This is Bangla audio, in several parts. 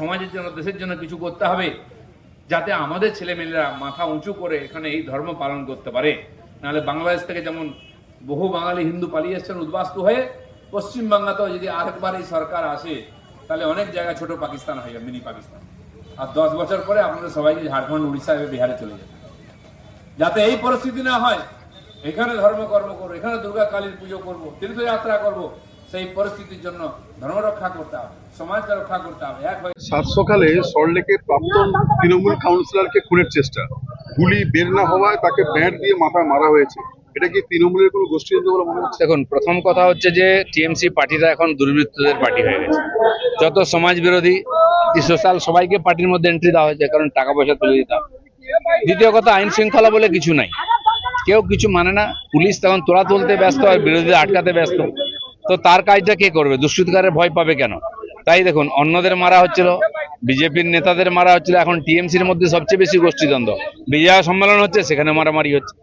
সমাজের জন্য, দেশের জন্য কিছু করতে হবে যাতে আমাদের ছেলেমেয়েরা মাথা উঁচু করে এখানে এই ধর্ম পালন করতে পারে। নাহলে বাংলাদেশ থেকে যেমন বহু বাঙালি হিন্দু পালিয়ে এসছেন উদ্বাস্তু হয়ে পশ্চিমবাংলাতেও যদি আরেকবার এই সরকার আসে, তাহলে অনেক জায়গা ছোট পাকিস্তান হয়ে যাবে মিনি পাকিস্তান। আর দশ বছর পরে আপনাদের সবাইকে ঝাড়খণ্ড, উড়িষ্যা এবং বিহারে চলে যাবে। যাতে এই পরিস্থিতি না হয়, এখানে ধর্মকর্ম করব, এখানে দুর্গা কালীর পুজো করব, তীর্থযাত্রা করব সেই পরিস্থিতির জন্য ধর্ম রক্ষা করতে হবে সমাজকে রক্ষা করতে হবে। এক হয়ে সাত সকালে সল্টলেকে প্রাক্তন তৃণমূল কাউন্সিলরকে খুনের চেষ্টা। গুলি বের না হওয়ায় তাকে ব্যাট দিয়ে মাথায় মারা হয়েছে। এটা কি তৃণমূলের কোনো গোষ্ঠীদ্বন্দ্ব বলে মনে হচ্ছে? দেখুন প্রথম কথা হচ্ছে যে টিএমসি পার্টিটা এখন দুর্বৃত্তদের পার্টি হয়ে গেছে। যত সমাজ বিরোধী সোশ্যাল সবাইকে পার্টির মধ্যে এন্ট্রি দেওয়া হয়েছে কারণ টাকা পয়সা তুলে দিতে হবে। দ্বিতীয় কথা আইন শৃঙ্খলা বলে কিছু নাই। কেউ কিছু মানে না। পুলিশ তখন তোলা তুলতে ব্যস্ত আর বিরোধীদের আটকাতে ব্যস্ত। তো তার কাজটা কে করবে? দুষ্কৃতকারের ভয় পাবে কেন? তাই দেখুন, অন্যদের মারা হচ্ছিল, বিজেপির নেতাদের মারা হচ্ছিল, এখন টিএমসির মধ্যে সবচেয়ে বেশি গোষ্ঠীদ্বন্দ্ব। বিজয়া সম্মেলন হচ্ছে, সেখানে মারামারি হচ্ছে।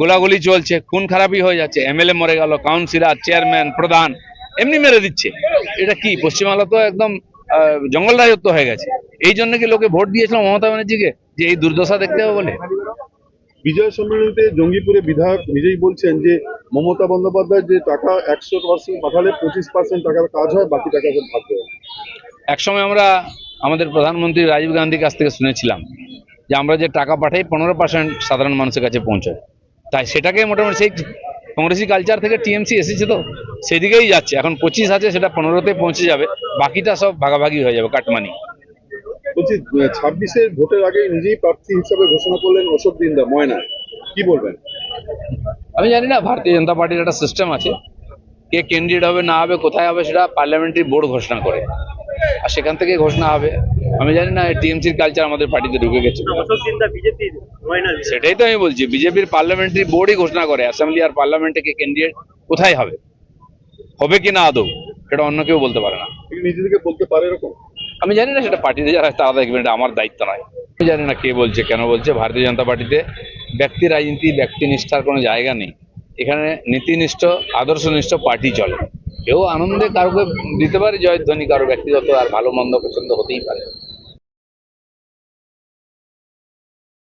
গোলাগুলি চলছে, খুন খারাপই হয়ে যাচ্ছে, এমএলএ মরে গেল, কাউন্সিলর, চেয়ারম্যান, প্রধান, এমনি মেরে দিচ্ছে। এটা কি পশ্চিমবাংলা তো একদম জঙ্গল রাজত্ব হয়ে গেছে। এই জন্য কি লোকে ভোট দিয়েছিল মমতা ব্যানার্জিকে, যে এই দুর্দশা দেখতে হবে বলে? বিজয় সম্মেলনীতে জঙ্গিপুরে বিধায়ক নিজেই বলছেন যে মমতা বন্দ্যোপাধ্যায় যে টাকা একশো পার্সেন্ট পাঠালে পঁচিশ পার্সেন্ট টাকার কাজ হয় বাকি টাকা ভাগ একসময় আমরা আমাদের প্রধানমন্ত্রী রাজীব গান্ধীর কাছ থেকে শুনেছিলাম যে আমরা যে টাকা পাঠাই পনেরো পার্সেন্ট সাধারণ মানুষের কাছে পৌঁছায়। তাই সেটাকে মোটামুটি সেই কংগ্রেসি কালচার থেকে টিএমসি এসেছে তো সেদিকেই যাচ্ছে। এখন পঁচিশ আছে সেটা পনেরোতে পৌঁছে যাবে। বাকিটা সব ভাগাভাগি হয়ে যাবে কাটমানি। বলছি ছাব্বিশের ভোটের আগে নিজেই প্রার্থী হিসাবে ঘোষণা করলেন অশোক দিন্দা ময়না কি বলবেন? আমি জানি না ভারতীয় জনতা পার্টির একটা সিস্টেম আছে। কে ক্যান্ডিডেট হবে না হবে কোথায় হবে সেটা পার্লামেন্টারি বোর্ড ঘোষণা করে। আর সেখান থেকে ঘোষণা হবে। আমি জানি না টিএমসির কালচার আমাদের পার্টিতে ঢুকে গেছে। সেটাই তো আমি বলছি বিজেপির পার্লামেন্টারি বোর্ডই ঘোষণা করে অ্যাসেম্বলি আর পার্লামেন্টে কে ক্যান্ডিডেট কোথায় হবে? হবে কি না আদৌ? সেটা অন্য কেউ বলতে পারে না। তিনি নিজে বলতে পারে এরকম? আমি জানি না সেটা পার্টিতে যারা তারা দেখবেন এটা আমার দায়িত্ব নয়। আমি জানি না কে বলছে কেন বলছে ভারতীয় জনতা পার্টিতে ব্যক্তি রাজনীতি, ব্যক্তি নিষ্ঠার কোনো জায়গা নেই। এখানে নীতিনিষ্ঠ, আদর্শনিষ্ঠ পার্টি চলে। কেউ আনন্দে কারোকে দিতে পারে জয়ধ্বনি, কারও ব্যক্তিগত আর ভালো, মন্দ, পছন্দ হতেই পারে।